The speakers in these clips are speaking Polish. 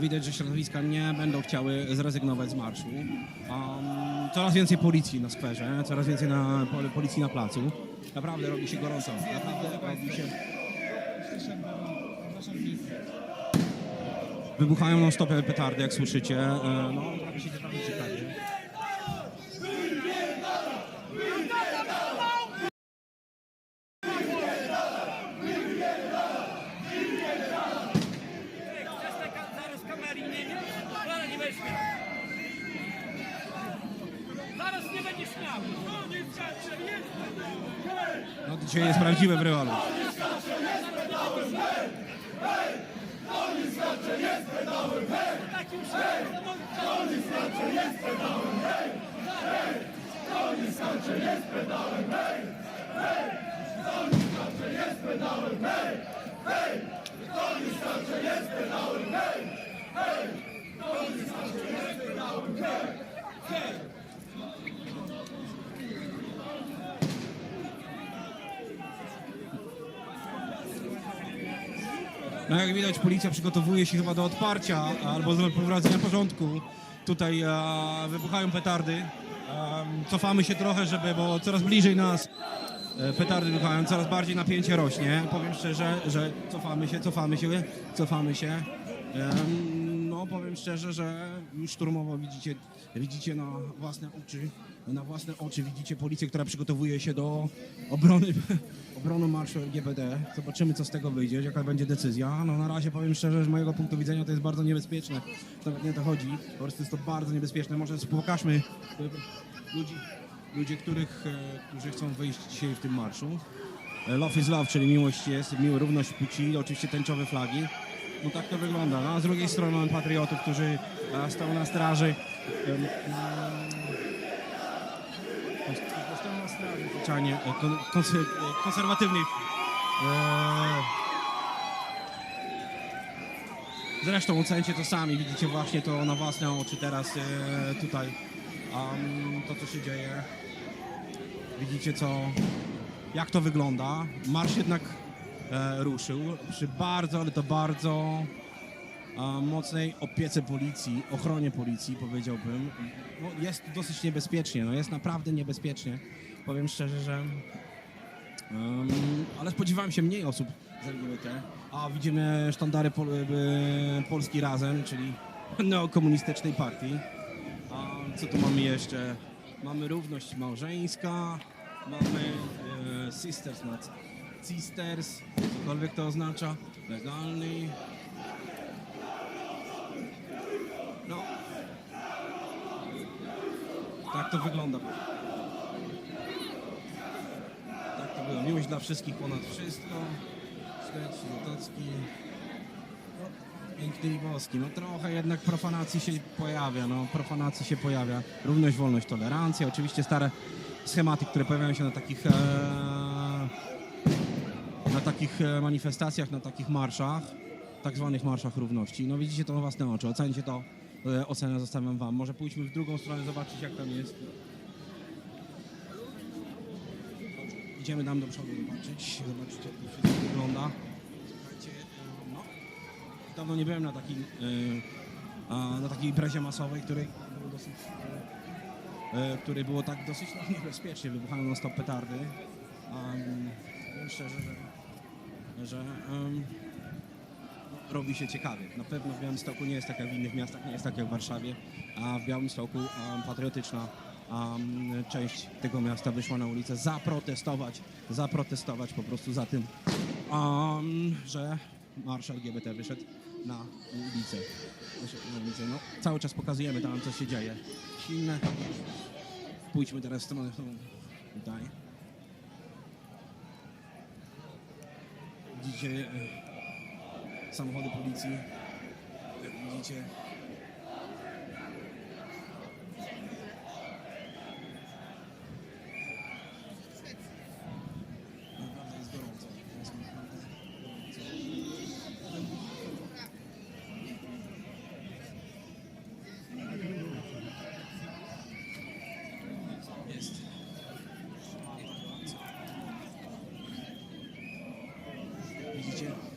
Widać, że środowiska nie będą chciały zrezygnować z marszu. Um, coraz więcej policji na skwerze, coraz więcej na, pol- policji na placu. Naprawdę robi się gorąco. Naprawdę robi się... Wybuchają non stop petardy, jak słyszycie. E, No, robi się naprawdę Dzisiaj jest prawdziwe w realu. Takim No jak widać, policja przygotowuje się chyba do odparcia albo do powracania porządku. Tutaj e, wybuchają petardy. E, cofamy się trochę, żeby, bo coraz bliżej nas e, petardy wybuchają, coraz bardziej napięcie rośnie. Powiem szczerze, że cofamy się, cofamy się, cofamy się. No powiem szczerze, że już szturmowo widzicie, widzicie na własne oczy, na własne oczy widzicie policję, która przygotowuje się do obrony, obrony marszu LGBT. Zobaczymy, co z tego wyjdzie, jaka będzie decyzja. No na razie powiem szczerze, z mojego punktu widzenia to jest bardzo niebezpieczne. Nawet nie o to chodzi, po prostu jest to bardzo niebezpieczne. Może pokażmy e, ludzi, ludzi których, e, którzy chcą wyjść dzisiaj w tym marszu. E, Love is love, czyli miłość jest, miło, równość płci, oczywiście tęczowe flagi. No tak to wygląda. No, a z drugiej strony mamy patriotów, którzy stoją na straży mm, Stoją na straży zwyczajnie e, kon, konser, e, konserwatywnych. E, Zresztą ocencie to sami, widzicie właśnie to na własne oczy teraz tutaj. To co się dzieje. Widzicie co, jak to wygląda. Marsz jednak ruszył przy bardzo, ale to bardzo mocnej opiece policji, ochronie policji powiedziałbym. No, jest dosyć niebezpiecznie, no jest naprawdę niebezpiecznie. Powiem szczerze, że em, ale spodziewałem się mniej osób z LGBT. A widzimy sztandary pol, e, Polski Razem, czyli neokomunistycznej partii. A co tu mamy jeszcze? Mamy równość małżeńska, mamy e, sisters not sisters, cokolwiek to oznacza, legalny. No. Tak to wygląda. Tak to wygląda. Miłość dla wszystkich ponad wszystko. Śledź Zatocki. No, Piękny i boski. No trochę jednak profanacji się pojawia, no profanacji się pojawia. Równość, wolność, tolerancja. Oczywiście stare schematy, które pojawiają się na takich e, na takich e, manifestacjach, na takich marszach, tak zwanych marszach równości. No widzicie to na własne oczy, ocencie to, e, ocenę zostawiam wam. Może pójdźmy w drugą stronę, zobaczyć jak tam jest. Idziemy tam do przodu zobaczyć, zobaczyć jak to wszystko wygląda. Słuchajcie, e, no, dawno nie byłem na takim, a, na takiej imprezie masowej, której było dosyć, e, której było tak dosyć no, niebezpiecznie, wybuchają non stop petardy. Um, szczerze, że, że no, robi się ciekawie. Na pewno w Białymstoku nie jest tak jak w innych miastach, nie jest tak jak w Warszawie, a w Białymstoku em, patriotyczna em, część tego miasta wyszła na ulicę zaprotestować, zaprotestować po prostu za tym, em, że marsz LGBT wyszedł na ulicę. Na ulicę. No, cały czas pokazujemy tam, co się dzieje. Silne. Pójdźmy teraz w stronę tutaj. Widzicie e, samochody policji. Widzicie. wejście.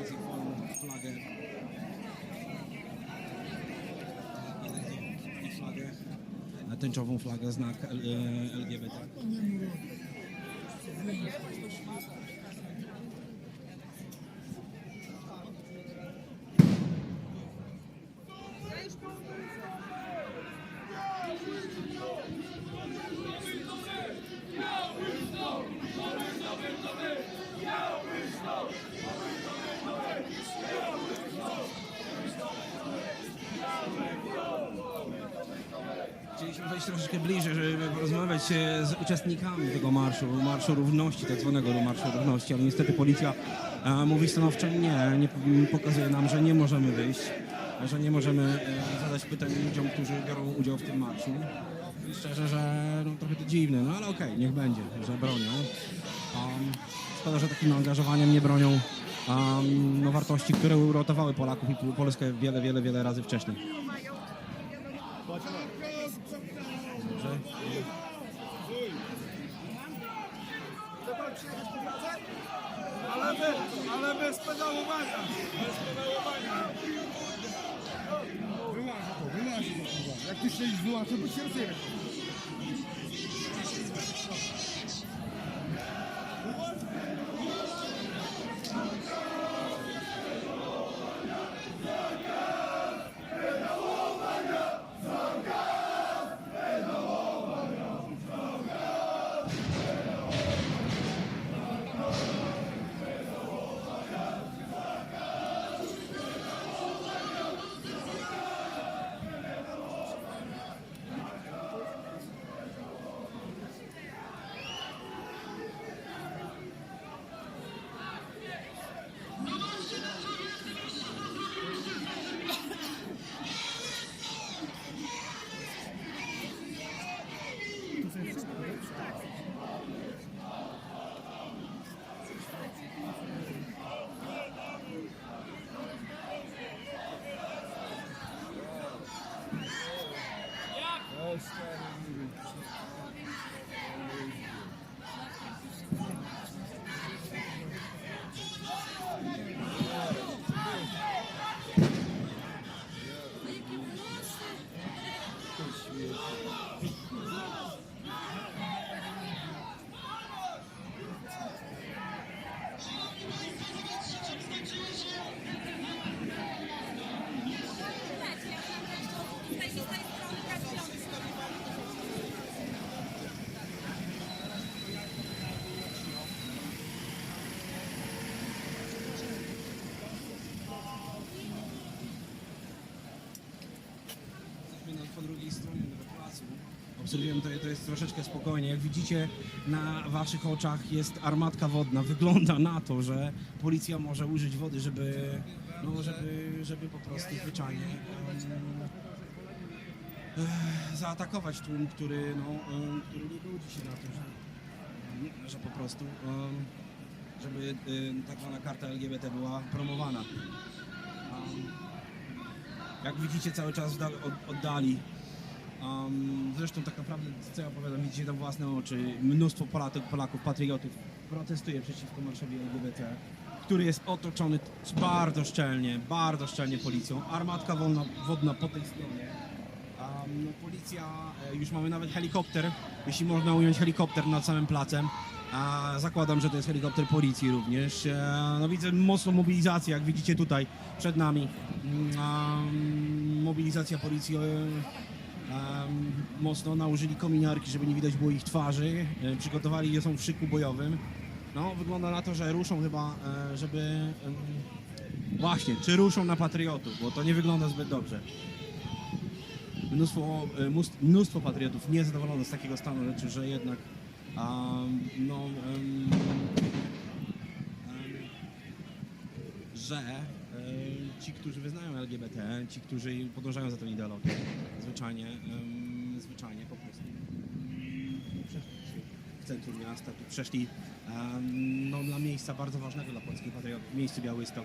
Razi wolną flagę. I flagę. Tęczową flagę, znak LGBT. Chcieliśmy wejść troszeczkę bliżej, żeby porozmawiać e, z uczestnikami tego marszu, Marszu Równości, tak zwanego Marszu Równości, ale niestety policja e, mówi stanowczo nie, nie pokazuje nam, że nie możemy wyjść, że nie możemy e, zadać pytań ludziom, którzy biorą udział w tym marszu. Szczerze, że no, trochę to dziwne, no ale okej, niech będzie, że bronią. Um, szkoda, że takim angażowaniem nie bronią um, no, wartości, które uratowały Polaków i Polskę wiele, wiele, wiele razy wcześniej. To kurwa. Jak ty się Obserwujemy to, to jest troszeczkę spokojnie. Jak widzicie, na waszych oczach jest armatka wodna. Wygląda na to, że policja może użyć wody, żeby, no, żeby, żeby po prostu zwyczajnie eh, zaatakować tłum, który, no, em, który nie godzi się na to, że, że po prostu em, żeby em, tak zwana karta LGBT była promowana. Em, jak widzicie cały czas oddali. Um, zresztą tak naprawdę, co ja opowiadam, widzicie na własne oczy, mnóstwo Polaków, Polaków patriotów protestuje przeciwko marszowi LGBT, który jest otoczony bardzo szczelnie, bardzo szczelnie policją. Armatka wodna, wodna po tej stronie. Um, no, policja, e, już mamy nawet helikopter, jeśli można ująć helikopter nad samym placem. A zakładam, że to jest helikopter policji również. E, no widzę mocną mobilizację, jak widzicie tutaj przed nami. Um, mobilizacja policji e, mocno nałożyli kominiarki, żeby nie widać było ich twarzy. E, przygotowali je są w szyku bojowym. No, wygląda na to, że ruszą chyba, e, żeby... właśnie, czy ruszą na patriotów, bo to nie wygląda zbyt dobrze mnóstwo, e, mnóstwo patriotów niezadowolonych z takiego stanu rzeczy, że jednak um, no, em, em, że ci, którzy wyznają LGBT, ci, którzy podążają za tą ideologią, zwyczajnie, em, zwyczajnie po prostu przeszli w centrum miasta, tu przeszli em, no, dla miejsca bardzo ważnego dla polskich patriotów, w miejscu Białystok,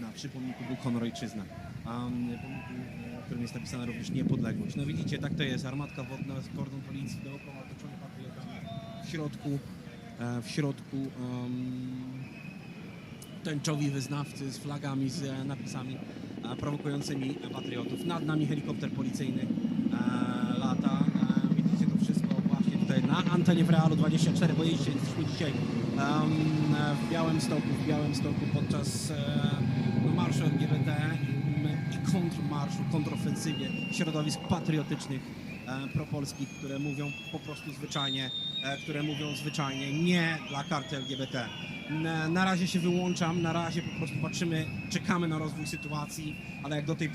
na przy pomniku był honor ojczyzna. Um, e, na którym jest napisana również niepodległość. No widzicie, tak to jest, armatka wodna, kordon policji dookoła, otoczony patriotami. W środku, e, w środku em, tęczowi wyznawcy z flagami, z e, napisami e, prowokującymi patriotów. Nad nami helikopter policyjny e, lata. E, na antenie w Realu 24, bo jesteśmy dzisiaj w Białymstoku, w Białymstoku podczas no, marszu LGBT i kontrmarszu, kontrofensywie środowisk patriotycznych propolskich, które mówią po prostu zwyczajnie, które mówią zwyczajnie nie dla karty LGBT. Na, na razie się wyłączam, na razie po prostu patrzymy, czekamy na rozwój sytuacji, ale jak do tej pory